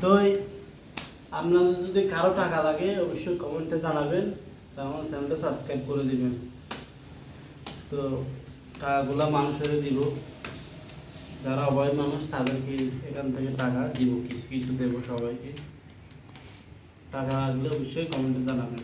তো আপনাদের যদি কারও টাকা লাগে, অবশ্যই কমেন্টে জানাবেন। তো আমার চ্যানেলটা সাবস্ক্রাইব করে দেবেন। তো টাকাগুলো মানুষের দিব। যারা অভাবী মানুষ, তাদেরকে এখান থেকে টাকা দিব। কিছু কিছু দেবো সবাইকে। টাকা লাগলে অবশ্যই কমেন্টে জানাবেন।